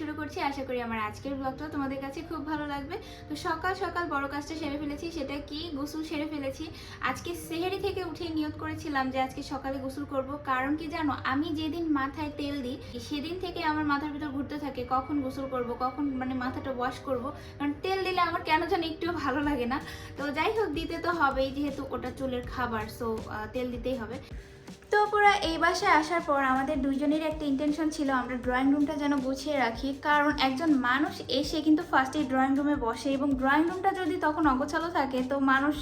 শুরু করছি। আশা করি আমার আজকের ব্লগটা তোমাদের কাছে খুব ভালো লাগবে। তো সকাল সকাল বড় কাজটা সেরে ফেলেছি, সেটা কি? গোসল সেরে ফেলেছি। আজকে সেহেরি থেকে উঠে নিয়োগ করেছিলাম যে আজকে সকালে গোসল করব। কারণ কি জানো? আমি যেদিন মাথায় তেল দিই, সেদিন থেকে আমার মাথার ভিতর ঘুরতে থাকে কখন গোসল করব, কখন মানে মাথাটা ওয়াশ করব। কারণ তেল দিলে আমার কেন জানি একটু ভালো লাগে না। তো যাই হোক, দিতে তো হবেই যেহেতু ওটা চুলের খাবার সো তেল দিতেই হবে। তো পুরো এই বাসায় আসার পর আমাদের দুইজনেরই একটা ইন্টেনশন ছিল আমরা ড্রয়িং রুমটা যেন গুছিয়ে রাখি। কারণ একজন মানুষ এসে কিন্তু ফার্স্টে ড্রয়িং রুমে বসে এবং ড্রয়িং রুমটা যদি তখন অগোছালো থাকে তো মানুষ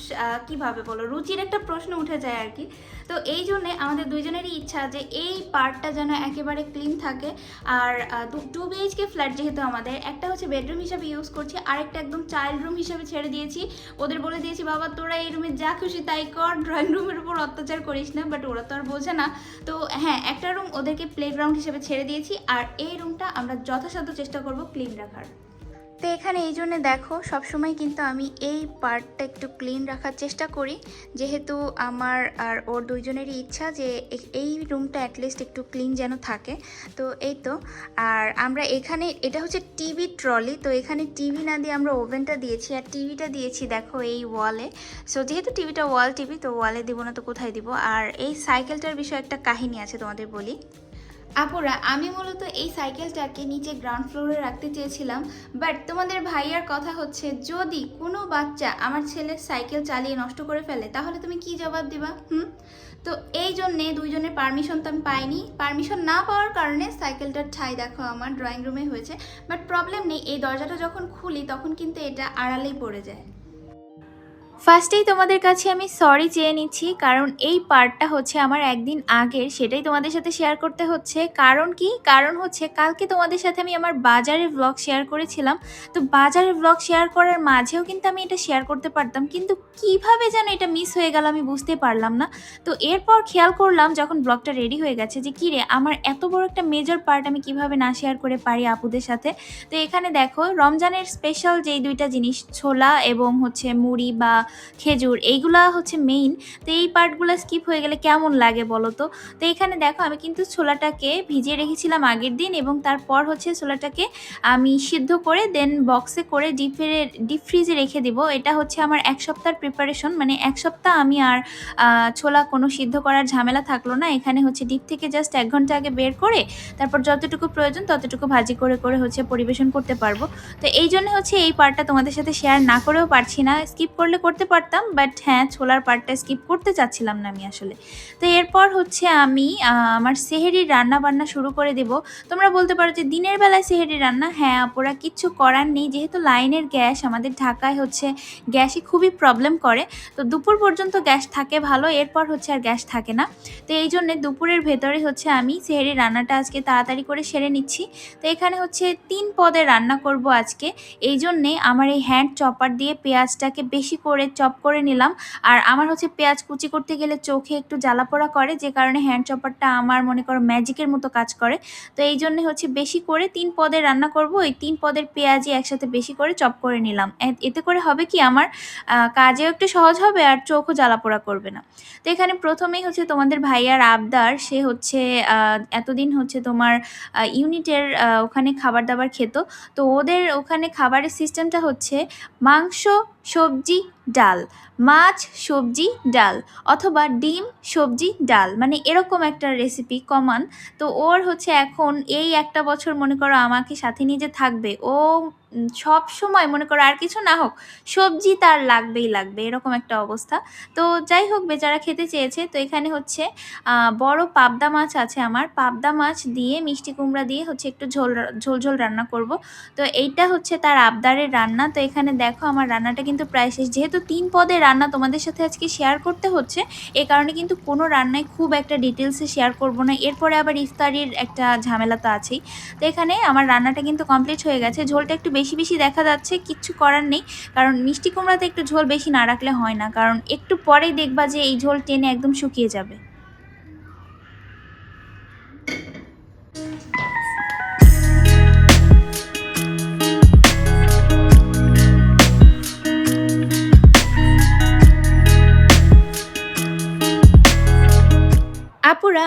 কীভাবে বলো? রুচির একটা প্রশ্ন উঠে যায় আর কি তো এই জন্যে আমাদের দুইজনেরই ইচ্ছা যে এই পার্টটা যেন একেবারে ক্লিন থাকে। আর টু বিএইচকে ফ্ল্যাট যেহেতু আমাদের, একটা হচ্ছে বেডরুম হিসাবে ইউজ করছি, আরেকটা একদম চাইল্ড রুম হিসাবে ছেড়ে দিয়েছি। ওদের বলে দিয়েছি, বাবা, তোরা এই রুমে যা খুশি তাই কর ড্রয়িং রুমের উপর অত্যাচার করিস না। বাট ওরা তো আর বোঝে না। তো হ্যাঁ একটা রুম ওদেরকে প্লেগ্রাউন্ড হিসেবে ছেড়ে দিয়েছি। আর এই রুমটা আমরা যথাসাধ্য চেষ্টা করব ক্লিন রাখার। তো এখানে এই জন্য দেখো, সবসময় কিন্তু আমি এই পার্টটা একটু ক্লিন রাখার চেষ্টা করি। যেহেতু আমার আর ওর দুইজনেরই ইচ্ছা যে এই রুমটা অ্যাটলিস্ট একটু ক্লিন যেন থাকে। তো এই তো। আর আমরা এখানে, এটা হচ্ছে টিভি ট্রলি, তো এখানে টিভি না দিয়ে আমরা ওভেনটা দিয়েছি। আর টিভিটা দিয়েছি দেখো এই ওয়ালে। সো যেহেতু টিভিটা ওয়াল টিভি, তো ওয়ালে দিব না তো কোথায় দিব? আর এই সাইকেলটার বিষয়ে একটা কাহিনী আছে তোমাদের বলি। আপুরা, আমি মূলত এই সাইকেলটাকে নিচে গ্রাউন্ড ফ্লোরে রাখতে চেয়েছিলাম বাট তোমাদের ভাইয়ার কথা হচ্ছে, যদি কোনো বাচ্চা আমার ছেলের সাইকেল চালিয়ে নষ্ট করে ফেলে, তাহলে তুমি কি জবাব দিবা, হুম? তো এই জন্যে দুইজনের পারমিশন তো আমি পাইনি। পারমিশন না পাওয়ার কারণে সাইকেলটার ঠাই দেখো আমার ড্রয়িং রুমে হয়েছে বাট প্রবলেম নেই, এই দরজাটা যখন খুলি, তখন কিন্তু এটা আড়ালেই পড়ে যায়। ফার্স্টেই তোমাদের কাছে আমি সরি চেয়ে নিচ্ছি, কারণ এই পার্টটা হচ্ছে আমার একদিন আগের, সেটাই তোমাদের সাথে শেয়ার করতে হচ্ছে। কারণ কি? কারণ হচ্ছে কালকে তোমাদের সাথে আমি আমার বাজারের ব্লগ শেয়ার করেছিলাম। তো বাজারের ব্লগ শেয়ার করার মাঝেও কিন্তু আমি এটা শেয়ার করতে পারতাম, কিন্তু কীভাবে যেন এটা মিস হয়ে গেল আমি বুঝতে পারলাম না। তো এরপর খেয়াল করলাম, যখন ব্লগটা রেডি হয়ে গেছে, যে কিরে আমার এত বড় একটা মেজর পার্ট আমি কীভাবে না শেয়ার করে পারি আপুদের সাথে? তো এখানে দেখো, রমজানের স্পেশাল যেই দুইটা জিনিস, ছোলা এবং হচ্ছে মুড়ি বা খেজুর, এইগুলা হচ্ছে মেইন তো এই পার্টগুলো স্কিপ হয়ে গেলে কেমন লাগে বলো তো? তো এখানে দেখো, আমি কিন্তু ছোলাটাকে ভিজিয়ে রেখেছিলাম আগের দিন এবং তারপর হচ্ছে ছোলাটাকে আমি সিদ্ধ করে দেন বক্সে করে ডিপে ডিপ ফ্রিজে রেখে দিব। এটা হচ্ছে আমার এক সপ্তাহের প্রিপারেশন মানে এক সপ্তাহ আমি আর ছোলা কোনো সিদ্ধ করার ঝামেলা থাকল না। এখানে হচ্ছে ডিপ থেকে জাস্ট এক ঘণ্টা আগে বের করে তারপর যতটুকু প্রয়োজন ততটুকু ভাজি করে করে হচ্ছে পরিবেশন করতে পারব। তো এই জন্য হচ্ছে এই পার্টটা তোমাদের সাথে শেয়ার না করেও পারছি না। স্কিপ করলে করতে পারতাম বাট হ্যাঁ ছোলার পার্টটা স্কিপ করতে চাচ্ছিলাম না আমি আসলে। তো এরপর হচ্ছে আমি আমার সেহেরির রান্না বান্না শুরু করে দেব। তোমরা বলতে পারো যে দিনের বেলায় সেহেরি রান্না হ্যাঁ আপুরা কিচ্ছু করার নেই। যেহেতু লাইনের গ্যাস, আমাদের ঢাকায় হচ্ছে গ্যাসই খুবই প্রবলেম করে। তো দুপুর পর্যন্ত গ্যাস থাকে ভালো, এরপর হচ্ছে আর গ্যাস থাকে না। তো এই জন্যে দুপুরের ভেতরে হচ্ছে আমি সেহেরি রান্নাটা আজকে তাড়াতাড়ি করে সেরে নিচ্ছি। তো এখানে হচ্ছে তিন পদে রান্না করব আজকে। এই জন্যে আমার এই হ্যান্ড চপার দিয়ে পেঁয়াজটাকে বেশি করে চপ করে নিলাম। আর আমার হচ্ছে পেঁয়াজ কুচি করতে গেলে চোখে একটু জ্বালা পোড়া করে, যে কারণে হ্যান্ড চপারটা আমার মনে করো ম্যাজিকের মতো কাজ করে। তো এই জন্য হচ্ছে বেশি করে তিন পদের রান্না করব, ওই তিন পদের পেঁয়াজই একসাথে বেশি করে চপ করে নিলাম। এতে করে হবে কি আমার কাজেও একটু সহজ হবে আর চোখও জ্বালা পোড়া করবে না। তো এখানে প্রথমেই হচ্ছে তোমাদের ভাইয়ার আবদার, সে হচ্ছে এতদিন হচ্ছে তোমার ইউনিটের ওখানে খাবার দাবার খেত। তো ওদের ওখানে খাবারের সিস্টেমটা হচ্ছে মাংস সবজি, ডাল। মাছ, সবজি, ডাল অথবা ডিম, সবজি, ডাল। মানে এরকম একটা রেসিপি কমান তো ওর হচ্ছে এখন এই একটা বছর মনে করো আমাকে সাথে নিয়ে যে থাকবে, ও সব সময় মনে করো আর কিছু না হোক, সবজি তার লাগবেই লাগবে, এরকম একটা অবস্থা। তো যাই হোক বেচারা খেতে চেয়েছে, তো এখানে হচ্ছে বড় পাবদা মাছ আছে আমার। পাবদা মাছ দিয়ে, মিষ্টি কুমড়া দিয়ে হচ্ছে একটু ঝোল ঝোল ঝোল রান্না করব। তো এইটা হচ্ছে তার আবদারের রান্না। তো এখানে দেখো আমার রান্নাটা কিন্তু প্রায় শেষ। যেহেতু তিন পদের রান্না তোমাদের সাথে আজকে শেয়ার করতে হচ্ছে, এ কারণে কিন্তু কোনো রান্নায় খুব একটা ডিটেলসে শেয়ার করব না। এরপরে আবার ইফতারির একটা ঝামেলা তো আছেই। তো এখানে আমার রান্নাটা কিন্তু কমপ্লিট হয়ে গেছে। ঝোলটা একটু বেশি বেশি দেখা যাচ্ছে, কিচ্ছু করার নেই। কারণ মিষ্টি কুমড়াতে একটু ঝোল বেশি না রাখলে হয় না। কারণ একটু পরেই দেখবা যে এই ঝোল টেনে একদম শুকিয়ে যাবে।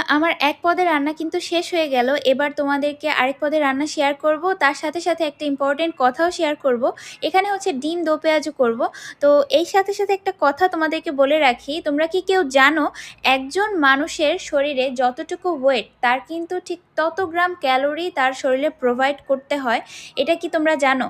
আমার এক পদের রান্না কিন্তু শেষ হয়ে গেল। এবার তোমাদেরকে আরেক পদের রান্না শেয়ার করব। তার সাথে সাথে একটা ইম্পর্টেন্ট কথাও শেয়ার করব। এখানে হচ্ছে ডিম, দো পেঁয়াজও করব। তো এই সাথে সাথে একটা কথা তোমাদেরকে বলে রাখি, তোমরা কি কেউ জানো, একজন মানুষের শরীরে যতটুকু ওয়েট তার কিন্তু ঠিক তত গ্রাম ক্যালোরি তার শরীরে প্রোভাইড করতে হয়, এটা কি তোমরা জানো?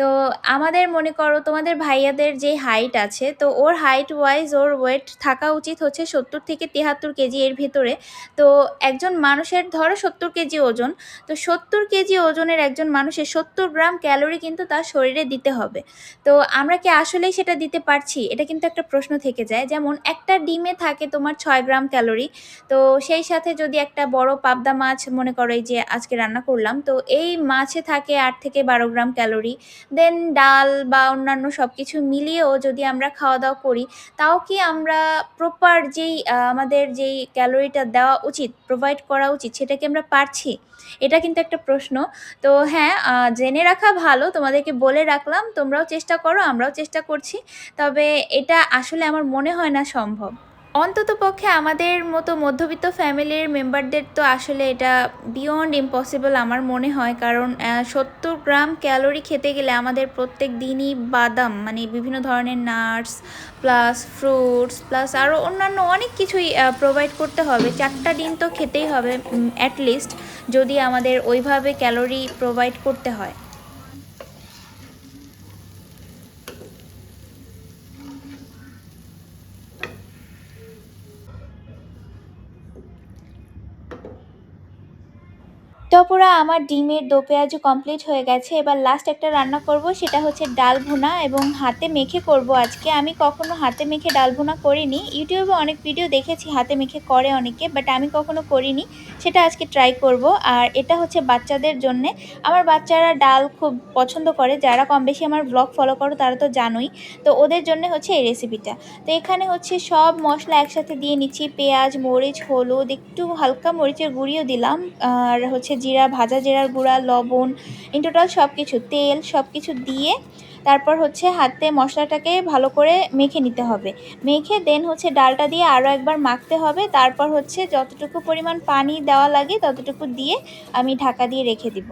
তো আমাদের মনে করো তোমাদের ভাইয়াদের যে হাইট আছে, তো ওর হাইট ওয়াইজ ওর ওয়েট থাকা উচিত হচ্ছে সত্তর থেকে তিয়াত্তর কেজি এর ভিতরে। তো একজন মানুষের ধরো সত্তর কেজি ওজন, তো সত্তর কেজি ওজনের একজন মানুষের সত্তর গ্রাম ক্যালোরি কিন্তু তার শরীরে দিতে হবে। তো আমরা কি আসলেই সেটা দিতে পারছি? এটা কিন্তু একটা প্রশ্ন থেকে যায়। যেমন একটা ডিমে থাকে তোমার ছয় গ্রাম ক্যালোরি, তো সেই সাথে যদি একটা বড় পাবদা মাছ মনে করো এই যে আজকে রান্না করলাম, তো এই মাছে থাকে আট থেকে বারো গ্রাম ক্যালোরি। দেন ডাল বা অন্যান্য সব কিছু মিলিয়েও যদি আমরা খাওয়া দাওয়া করি, তাও কি আমরা প্রপার যেই আমাদের যেই ক্যালোরিটা দেওয়া উচিত প্রোভাইড করা উচিত, সেটা কি আমরা পারছি? এটা কিন্তু একটা প্রশ্ন। তো হ্যাঁ জেনে রাখা ভালো, তোমাদেরকে বলে রাখলাম, তোমরাও চেষ্টা করো, আমরাও চেষ্টা করছি, তবে এটা আসলে আমার মনে হয় না সম্ভব। অন্তত পক্ষে আমাদের মতো মধ্যবিত্ত ফ্যামিলির মেম্বারদের তো আসলে এটা বিয়ন্ড ইম্পসিবল আমার মনে হয়। কারণ সত্তর গ্রাম ক্যালোরি খেতে গেলে আমাদের প্রত্যেক দিনই বাদাম মানে বিভিন্ন ধরনের নাটস প্লাস ফ্রুটস প্লাস আরও অন্যান্য অনেক কিছুই প্রোভাইড করতে হবে। চারটা ডিম তো খেতেই হবে অ্যাটলিস্ট যদি আমাদের ওইভাবে ক্যালোরি প্রোভাইড করতে হয়। তো আমার ডিমের দো পেঁয়াজ কমপ্লিট হয়ে গেছে। এবার লাস্ট একটা রান্না করব, সেটা হচ্ছে ডাল ভুনা এবং হাতে মেখে করব আজকে। আমি কখনো হাতে মেখে ডাল ভুনা করিনি। ইউটিউবে অনেক ভিডিও দেখেছি, হাতে মেখে করে অনেকে বাট আমি কখনো করিনি। সেটা আজকে ট্রাই করব। আর এটা হচ্ছে বাচ্চাদের জন্যে। আমার বাচ্চারা ডাল খুব পছন্দ করে, যারা কম বেশি আমার ব্লগ ফলো করো তারা তো জানোই। তো ওদের জন্য হচ্ছে এই রেসিপিটা তো এখানে হচ্ছে সব মশলা একসাথে দিয়ে নিচ্ছি, পেঁয়াজ, মরিচ, হলুদ, একটু হালকা মরিচের গুঁড়িও দিলাম। আর হচ্ছে জিরা, ভাজা জিরার গুঁড়া, লবণ ইন টোটাল সব কিছু তেল সব কিছু দিয়ে তারপর হচ্ছে হাতে মশলাটাকে ভালো করে মেখে নিতে হবে। মেখে দেন হচ্ছে ডালটা দিয়ে আরও একবার মাখতে হবে। তারপর হচ্ছে যতটুকু পরিমাণ পানি দেওয়া লাগে ততটুকু দিয়ে আমি ঢাকা দিয়ে রেখে দিব।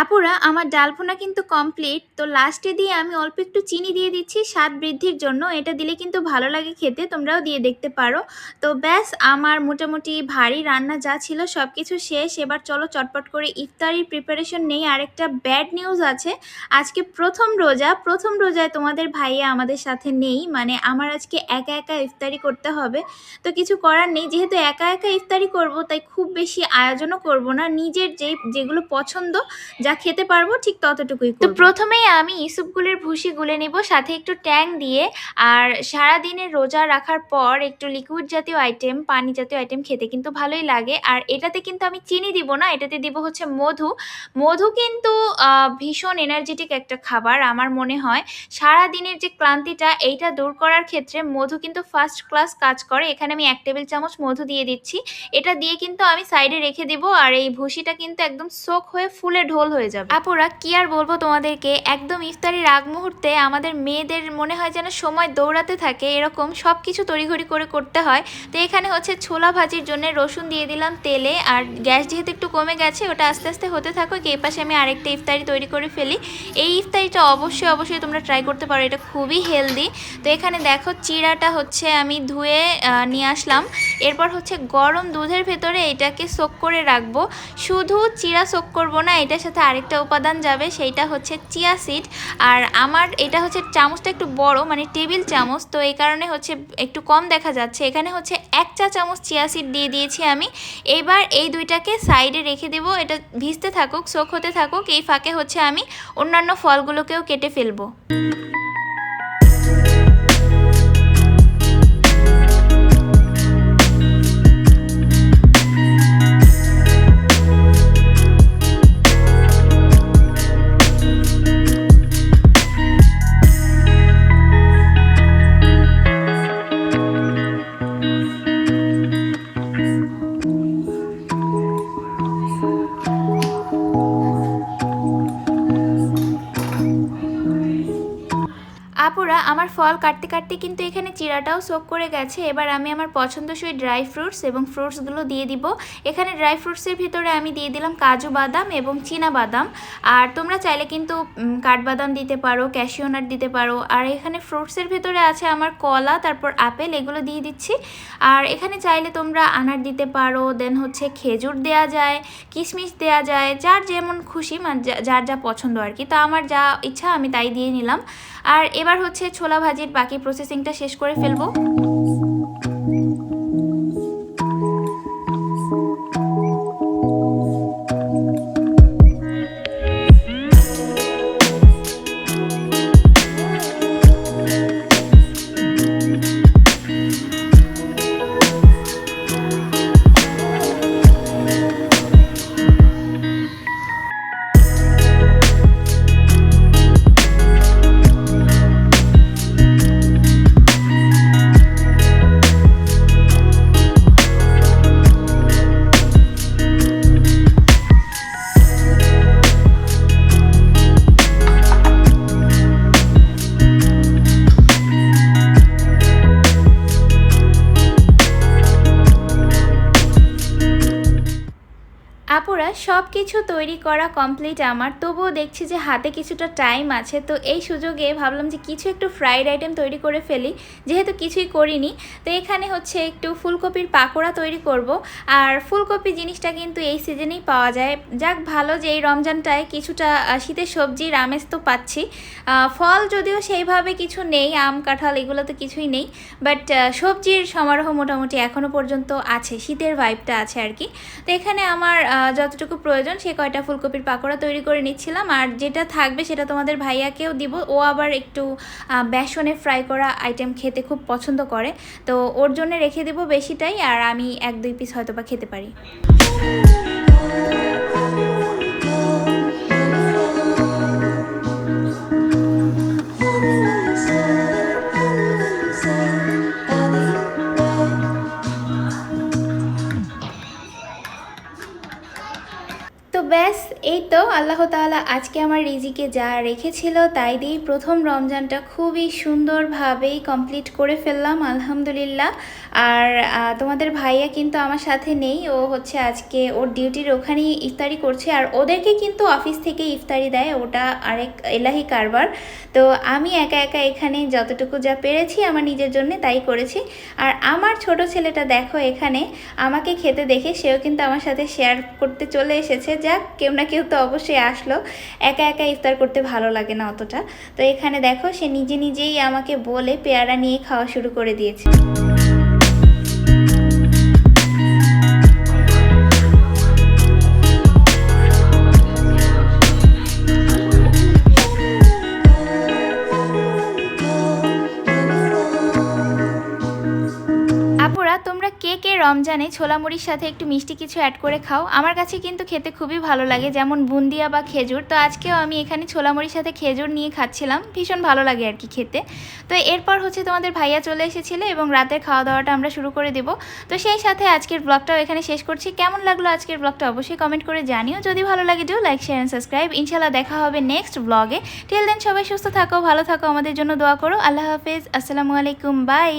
আপুরা, আমার ডালফোনা কিন্তু কমপ্লিট তো লাস্টে দিয়ে আমি অল্প একটু চিনি দিয়ে দিচ্ছি, স্বাদ বৃদ্ধির জন্য। এটা দিলে কিন্তু ভালো লাগে খেতে, তোমরাও দিয়ে দেখতে পারো। তো ব্যাস, আমার মোটামুটি ভারী রান্না যা ছিল সব কিছু শেষ। এবার চলো চটপট করে ইফতারির প্রিপারেশন নেই। আরেকটা ব্যাড নিউজ আছে। আজকে প্রথম রোজা। প্রথম রোজায় তোমাদের ভাইয়া আমাদের সাথে নেই। মানে আমার আজকে একা একা ইফতারি করতে হবে। তো কিছু করার নেই। যেহেতু একা একা ইফতারি করব, তাই খুব বেশি আয়োজনও করব না। নিজের যে, যেগুলো পছন্দ, যা খেতে পারব ঠিক ততটুকুই তো প্রথমেই আমি ইসুপগুলের ভুসি গুলে নেব সাথে একটু ট্যাং দিয়ে আর সারা দিনের রোজা রাখার পর একটু লিকুইড জাতীয় আইটেম পানি জাতীয় আইটেম খেতে কিন্তু ভালোই লাগে। আর এটাতে কিন্তু আমি চিনি দিব না এটাতে দিব হচ্ছে মধু। মধু কিন্তু ভীষণ এনার্জেটিক একটা খাবার আমার মনে হয়। সারা দিনের যে ক্লান্তিটা এইটা দূর করার ক্ষেত্রে মধু কিন্তু ফার্স্ট ক্লাস কাজ করে। এখানে আমি এক টেবিল চামচ মধু দিয়ে দিচ্ছি। এটা দিয়ে কিন্তু আমি সাইডে রেখে দিব আর এই ভুসিটা কিন্তু একদম সোক হয়ে ফুলে ঢোল হয়ে যাবে। আপুরা, কি আর বলব তোমাদেরকে? একদম ইফতারির আগ মুহূর্তে আমাদের মেয়েদের মনে হয় যেন সময় দৌড়াতে থাকে, এরকম সব কিছু তড়িঘড়ি করে করতে হয়। তো এখানে হচ্ছে ছোলা ভাজির জন্য রসুন দিয়ে দিলাম তেলে, আর গ্যাস যেহেতু একটু কমে গেছে, ওটা আস্তে আস্তে হতে থাকো এই পাশে আমি আরেকটা ইফতারি তৈরি করে ফেলি। এই ইফতারিটা অবশ্যই অবশ্যই তোমরা ট্রাই করতে পারো, এটা খুবই হেলদি তো এখানে দেখো চিড়াটা হচ্ছে আমি ধুয়ে নিয়ে আসলাম। এরপর হচ্ছে গরম দুধের ভেতরে এটাকে সোক করে রাখব। শুধু চিড়া সোক করব না, এটার সাথে আরেকটা উপাদান যাবে, সেইটা হচ্ছে চিয়া সিড। আর আমার এটা হচ্ছে চামচটা একটু বড় মানে টেবিল চামচ, তো এই কারণে হচ্ছে একটু কম দেখা যাচ্ছে। এখানে হচ্ছে এক চা চামচ চিয়া সিড দিয়ে দিয়েছি আমি। এবার এই দুইটাকে সাইডে রেখে দেব, এটা ভিজতে থাকুক, সোক হতে থাকুক, এই ফাঁকে হচ্ছে আমি অন্যান্য ফলগুলোকেও কেটে ফেলব। আমার ফল কাটতে কাটতে কিন্তু এখানে চিরাটাও সোক করে গেছে। এবার আমি আমার পছন্দসই ড্রাই ফ্রুটস এবং ফ্রুটসগুলো দিয়ে দিব। এখানে ড্রাই ফ্রুটসের ভিতরে আমি দিয়ে দিলাম কাজু বাদাম এবং চীনা বাদাম। আর তোমরা চাইলে কিন্তু কাঠবাদাম দিতে পারো ক্যাশিও নাট দিতে পারো। আর এখানে ফ্রুটসের ভিতরে আছে আমার কলা, তারপর আপেল, এগুলো দিয়ে দিচ্ছি। আর এখানে চাইলে তোমরা আনার দিতে পারো দেন হচ্ছে খেজুর দেয়া যায়, কিশমিশ দেয়া যায়, যার যেমন খুশি মানে যার যা পছন্দ আর কি। তো আমার যা ইচ্ছা আমি তাই দিয়ে নিলাম। আর এবার হচ্ছে ছোলা ভাজির বাকি প্রসেসিংটা শেষ করে ফেলব। সব কিছু তৈরি করা কমপ্লিট আমার। তবুও দেখছি যে হাতে কিছুটা টাইম আছে। তো এই সুযোগে ভাবলাম যে কিছু একটু ফ্রাইড আইটেম তৈরি করে ফেলি। যেহেতু কিছুই করিনি তো এখানে হচ্ছে একটু ফুলকপির পাকোড়া তৈরি করব। আর ফুলকপি জিনিসটা কিন্তু এই সিজনেই পাওয়া যায়। যাক ভালো যে এই রমজানটায় কিছুটা শীতের সবজির আমেজ তো পাচ্ছি। ফল যদিও সেইভাবে কিছু নেই আম কাঁঠাল এগুলো তো কিছুই নেই। বাট সবজির সমারোহ মোটামুটি এখনও পর্যন্ত আছে শীতের ভাইবটা আছে আর কি। তো এখানে আমার আহ, যতটুকু প্রয়োজন, সে কয়টা ফুলকপির পাকোড়া তৈরি করে নিচ্ছিলাম। আর যেটা থাকবে, সেটা তোমাদের ভাইয়াকেও দিব। ও আবার একটু বেসনে ফ্রাই করা আইটেম খেতে খুব পছন্দ করে। তো ওর জন্য রেখে দেবো বেশিটাই, আর আমি এক দুই পিস হয়তো বা খেতে পারি। তো আল্লাহ তাআলা আজকে আমার রিজিকে যা রেখেছিল তাই দিয়েই প্রথম রমজানটা খুবই সুন্দরভাবেই কমপ্লিট করে ফেললাম, আলহামদুলিল্লাহ। আর তোমাদের ভাইয়া কিন্তু আমার সাথে নেই, ও হচ্ছে আজকে ওর ডিউটির ওখানেই ইফতারি করছে। আর ওদেরকে কিন্তু অফিস থেকে ইফতারি দেয়, ওটা আরেক এলাহি কারবার। তো আমি একা একা এখানে যতটুকু যা পেরেছি আমার নিজের জন্য তাই করেছি। আর আমার ছোট ছেলেটা দেখো এখানে, আমাকে খেতে দেখে সেও কিন্তু আমার সাথে শেয়ার করতে চলে এসেছে। যাক, কেউ না কেউ তো অবশ্যই আসলো। একা একা ইফতার করতে ভালো লাগে না অতটা। তো এখানে দেখো, সে নিজে নিজেই আমাকে বলে পেয়ারা নিয়ে খাওয়া শুরু করে দিয়েছে। রমজানে ছোলা মুড়ির সাথে একটু মিষ্টি কিছু অ্যাড করে খাও। আমার কাছে কিন্তু খেতে খুবই ভালো লাগে, যেমন বুন্দিয়া বা খেজুর। তো আজকেও আমি এখানে ছোলা মুড়ির সাথে খেজুর নিয়ে খাচ্ছিলাম, ভীষণ ভালো লাগে আর কি খেতে। তো এরপর হচ্ছে তোমাদের ভাইয়া চলে এসেছিল এবং রাতের খাওয়া দাওয়াটা আমরা শুরু করে দেবো। তো সেই সাথে আজকের ব্লগটাও এখানে শেষ করছি। কেমন লাগল আজকের ব্লগটা অবশ্যই কমেন্ট করে জানিও। যদি ভালো লাগে do like share and subscribe ইনশাল্লাহ দেখা হবে নেক্সট ব্লগে টিল দেন সবাই সুস্থ থাকো, ভালো থাকো, আমাদের জন্য দোয়া করো। আল্লাহ হাফেজ। আসসালামু আলাইকুম। বাই